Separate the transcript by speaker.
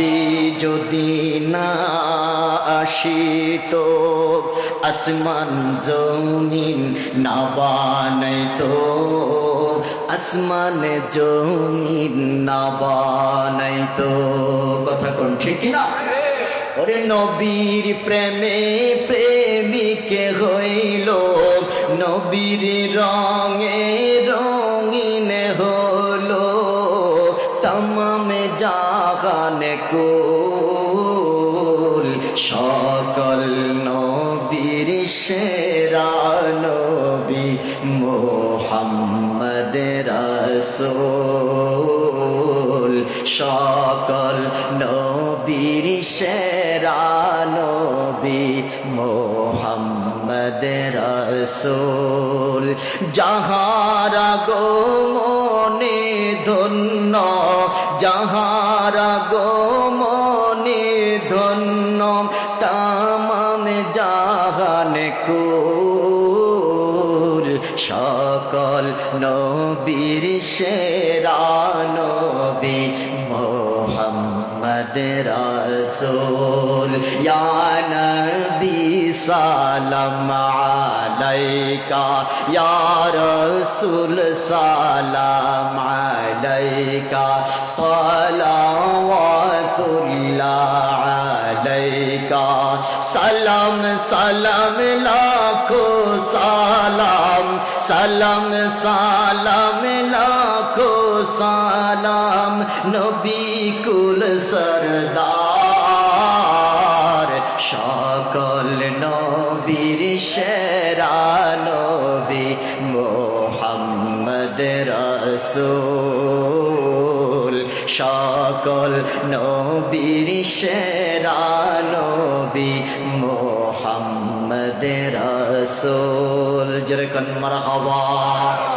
Speaker 1: নবী যদি না আসিত আসমান জমিন না বানাইতো আসমান জমিন না বানাইতো কথা কোন ঠিক না? ওরে নবীর প্রেমে প্রেমিকে হইল। নবীর রঙে তমামে জাগান কুল। সকল নবীর সেরা নবী মোহাম্মদ রসুল। সকল নবীর সেরা নবী মোহাম্মদ রসুল। যাহারা গো মনে ধন্য যাহারা গো মনে ধন্য তামাম জাহান কুল সকল নবীর সেরা নবী মোহাম্মদ রসুল। ইয়া নবী সালাম আলাইকা, ইয়া রসুল, সালাম আলাইকা, সালাওয়াতুল্লাহ আলাইকা। সালাম সালাম, লাখো সালাম। সালাম সালাম, লাখো সালাম। নবী কুল সরদার। নবীর শেরানবী মোহাম্মদ রসুল। সকল নবীর শেরানবী মোহাম্মদ রসুল। যেরকম মারহাবা।